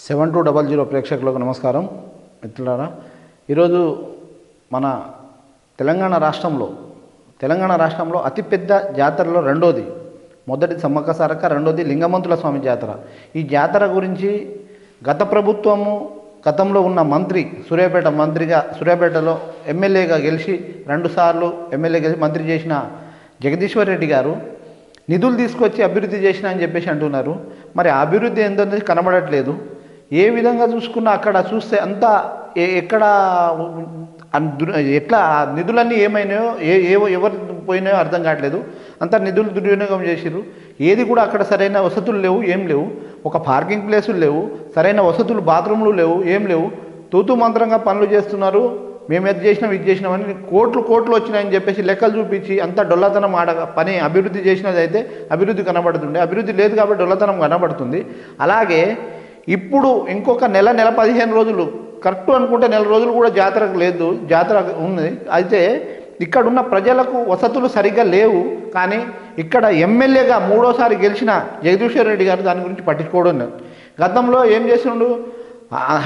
Seven two double zero ప్రేక్షకులకు నమస్కారం. మిత్రులారా ఈరోజు మన తెలంగాణ రాష్ట్రంలో తెలంగాణ రాష్ట్రంలో అతిపెద్ద జాతరలో రెండోది మొదటి సమ్మక్క సారక్క రెండోది లింగమంతుల స్వామి జాతర. ఈ జాతర గురించి గత ప్రభుత్వము గతంలో ఉన్న మంత్రి సూర్యాపేట మంత్రిగా సూర్యాపేటలో ఎమ్మెల్యేగా గెలిచి రెండుసార్లు ఎమ్మెల్యే గెలిచి మంత్రి చేసిన జగదీశ్వర్ రెడ్డి గారు నిధులు తీసుకొచ్చి అభివృద్ధి చేసిన అని చెప్పేసి అంటున్నారు. మరి అభివృద్ధి ఏంటనేది కనబడట్లేదు. ఏ విధంగా చూసుకున్నా అక్కడ చూస్తే అంతా ఎక్కడ ఎట్లా నిధులన్నీ ఏమైనాయో ఏ ఏ ఎవరు పోయినాయో అర్థం కావట్లేదు. అంతా నిధులు దుర్వినియోగం చేసిర్రు. ఏది కూడా అక్కడ సరైన వసతులు లేవు ఏం లేవు. ఒక పార్కింగ్ ప్లేసులు లేవు సరైన వసతులు బాత్రూమ్లు లేవు ఏం లేవు. తూతు మంత్రంగా పనులు చేస్తున్నారు. మేము ఇది చేసినాం ఇది చేసినామని కోట్లు కోట్లు వచ్చినాయని చెప్పేసి లెక్కలు చూపించి అంత డొల్లతనం ఆడ పని అభివృద్ధి చేసినది అయితే అభివృద్ధి కనబడుతుంది అభివృద్ధి లేదు కాబట్టి డొల్లతనం కనబడుతుంది. అలాగే ఇప్పుడు ఇంకొక నెల నెల పదిహేను రోజులు. కరెక్ట్ అనుకుంటే నెల రోజులు కూడా జాతరకు లేదు. జాతర ఉంది. అయితే ఇక్కడున్న ప్రజలకు వసతులు సరిగ్గా లేవు. కానీ ఇక్కడ ఎమ్మెల్యేగా మూడోసారి గెలిచిన జగదీశ్వర్ రెడ్డి గారు దాని గురించి పట్టించుకోవడం లేదు. గతంలో ఏం చేసిండు?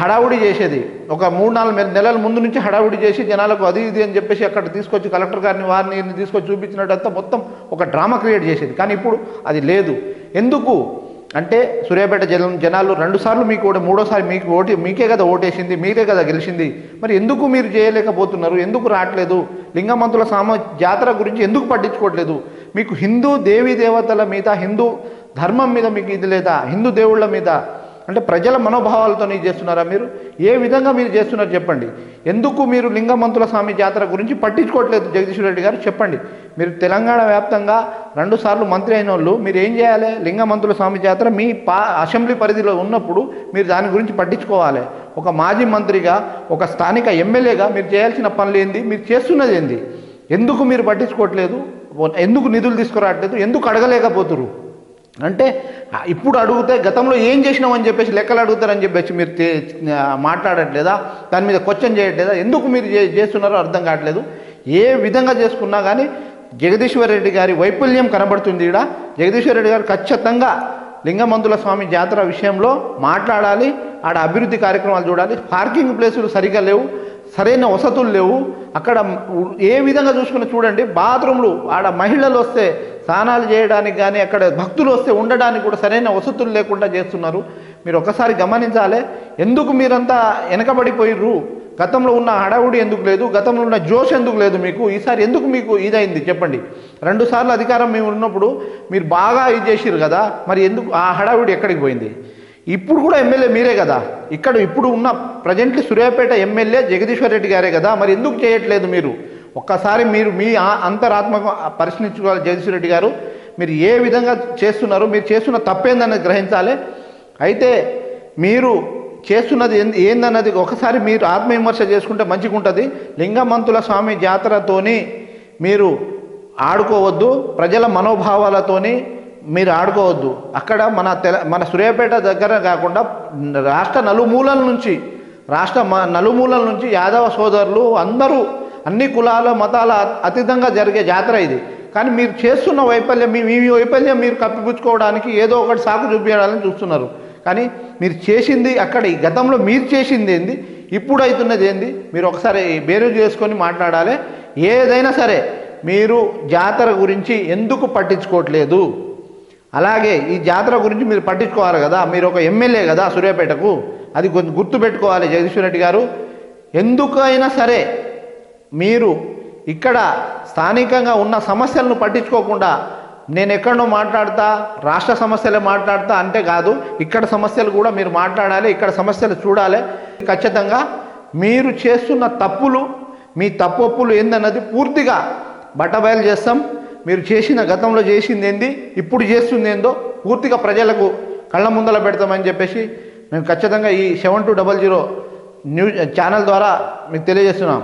హడావుడి చేసేది. ఒక మూడు నాలుగు నెలల ముందు నుంచి హడావుడి చేసి జనాలకు అది ఇది అని చెప్పేసి అక్కడ తీసుకొచ్చి కలెక్టర్ గారిని వారిని తీసుకొచ్చి చూపించినట్టంతా మొత్తం ఒక డ్రామా క్రియేట్ చేసేది. కానీ ఇప్పుడు అది లేదు. ఎందుకు? అంటే సూర్యాపేట జనం జనాలు రెండుసార్లు మీకు ఓటు మూడోసారి మీకు ఓటి మీకే కదా ఓటేసింది మీరే కదా గెలిచింది. మరి ఎందుకు మీరు చేయలేకపోతున్నారు? ఎందుకు రావట్లేదు? లింగమంతుల సామ జాతర గురించి ఎందుకు పట్టించుకోవట్లేదు? మీకు హిందూ దేవీ దేవతల మీద హిందూ ధర్మం మీద మీకు ఇది లేదా? హిందూ దేవుళ్ళ మీద. అంటే ప్రజల మనోభావాలతో చేస్తున్నారా మీరు? ఏ విధంగా మీరు చేస్తున్నారు చెప్పండి. ఎందుకు మీరు లింగమంతుల స్వామి జాతర గురించి పట్టించుకోవట్లేదు జగదీశ్వర రెడ్డి గారు? చెప్పండి. మీరు తెలంగాణ వ్యాప్తంగా రెండు సార్లు మంత్రి అయిన వాళ్ళు మీరు ఏం చేయాలి? లింగమంతుల స్వామి జాతర మీ పా అసెంబ్లీ పరిధిలో ఉన్నప్పుడు మీరు దాని గురించి పట్టించుకోవాలి. ఒక మాజీ మంత్రిగా ఒక స్థానిక ఎమ్మెల్యేగా మీరు చేయాల్సిన పనులు ఏంది? మీరు చేస్తున్నది ఏంది? ఎందుకు మీరు పట్టించుకోవట్లేదు? ఎందుకు నిధులు తీసుకురావట్లేదు? ఎందుకు అడగలేకపోతురు అంటే ఇప్పుడు అడిగితే గతంలో ఏం చేసినామని చెప్పేసి లెక్కలు అడుగుతారని చెప్పేసి మీరు మాట్లాడట్లేదా? దాని మీద క్వశ్చన్ చేయట్లేదా? ఎందుకు మీరు చే- చేస్తున్నారో అర్థం కావట్లేదు. ఏ విధంగా చేసుకున్నా కానీ జగదీశ్వర్ రెడ్డి గారి వైఫల్యం కనబడుతుంది ఇక్కడ జగదీశ్వర్ రెడ్డి గారు ఖచ్చితంగా లింగమంతుల స్వామి జాతర విషయంలో మాట్లాడాలి ఆడ అభివృద్ధి కార్యక్రమాలు చూడాలి. పార్కింగ్ ప్లేసులు సరిగా లేవు సరైన వసతులు లేవు. అక్కడ ఏ విధంగా చూసుకుని చూడండి బాత్రూమ్లు ఆడ మహిళలు వస్తే స్నానాలు చేయడానికి కానీ అక్కడ భక్తులు వస్తే ఉండడానికి కూడా సరైన వసతులు లేకుండా చేస్తున్నారు. మీరు ఒకసారి గమనించాలి ఎందుకు మీరంతా వెనకబడిపోయిర్రు? గతంలో ఉన్న హడావుడి ఎందుకు లేదు? గతంలో ఉన్న జోష్ ఎందుకు లేదు మీకు? ఈసారి ఎందుకు మీకు ఇదైంది? చెప్పండి. రెండు సార్లు అధికారం మేము ఉన్నప్పుడు మీరు బాగా ఇది చేసిరు కదా మరి ఎందుకు ఆ హడావుడి ఎక్కడికి పోయింది? ఇప్పుడు కూడా ఎమ్మెల్యే మీరే కదా. ఇక్కడ ఇప్పుడు ఉన్న ప్రజెంట్లీ సూర్యాపేట ఎమ్మెల్యే జగదీశ్వర్ రెడ్డి గారే కదా మరి ఎందుకు చేయట్లేదు మీరు? ఒక్కసారి మీరు మీ ఆ- అంతరాత్మక పరిశీలించుకోవాలి జగదీశ్వర్ రెడ్డి గారు. మీరు ఏ విధంగా చేస్తున్నారు మీరు చేస్తున్న తప్పేందని గ్రహించాలి. అయితే మీరు చేస్తున్నది ఏంది ఏందన్నది ఒకసారి మీరు ఆత్మవిమర్శ చేసుకుంటే మంచిగా ఉంటుంది లింగమంతుల స్వామి జాతరతోని మీరు ఆడుకోవద్దు ప్రజల మనోభావాలతోని మీరు ఆడుకోవద్దు. అక్కడ మన తెల మన సూర్యాపేట దగ్గర కాకుండా రాష్ట్ర నలుమూలల నుంచి రాష్ట్ర మ- నలుమూలల నుంచి యాదవ సోదరులు అందరూ అన్ని కులాల మతాల అతీతంగా జరిగే జాతర ఇది. కానీ మీరు చేస్తున్న వైఫల్యం మీ మీ వైఫల్యం మీరు కప్పిపుచ్చుకోవడానికి ఏదో ఒకటి సాకు చూపించాలని చూస్తున్నారు. కానీ మీరు చేసింది అక్కడ ఈ గతంలో మీరు చేసింది ఏంది? ఇప్పుడు అవుతున్నది ఏంది? మీరు ఒకసారి బేరు చేసుకొని మాట్లాడాలి. ఏదైనా సరే మీరు జాతర గురించి ఎందుకు పట్టించుకోవట్లేదు? అలాగే ఈ జాతర గురించి మీరు పట్టించుకోవాలి కదా? మీరు ఒక ఎమ్మెల్యే కదా సూర్యాపేటకు? అది కొంచెం గుర్తుపెట్టుకోవాలి జగదీశ్వర రెడ్డి గారు. ఎందుకైనా సరే మీరు ఇక్కడ స్థానికంగా ఉన్న సమస్యలను పట్టించుకోకుండా నేను ఎక్కడో మాట్లాడతా రాష్ట్ర సమస్యలే మాట్లాడతా అంటే కాదు. ఇక్కడ సమస్యలు కూడా మీరు మాట్లాడాలి ఇక్కడ సమస్యలు చూడాలి. ఖచ్చితంగా మీరు చేస్తున్న తప్పులు మీ తప్పొప్పులు ఏందన్నది పూర్తిగా బట్టబయలు చేస్తాం. మీరు చేసిన గతంలో చేసింది ఏంది ఇప్పుడు చేస్తుంది ఏందో పూర్తిగా ప్రజలకు కళ్ళ ముందల పెడతామని చెప్పేసి మేము ఖచ్చితంగా ఈ seven two double zero news channel ద్వారా మీకు తెలియజేస్తున్నాం.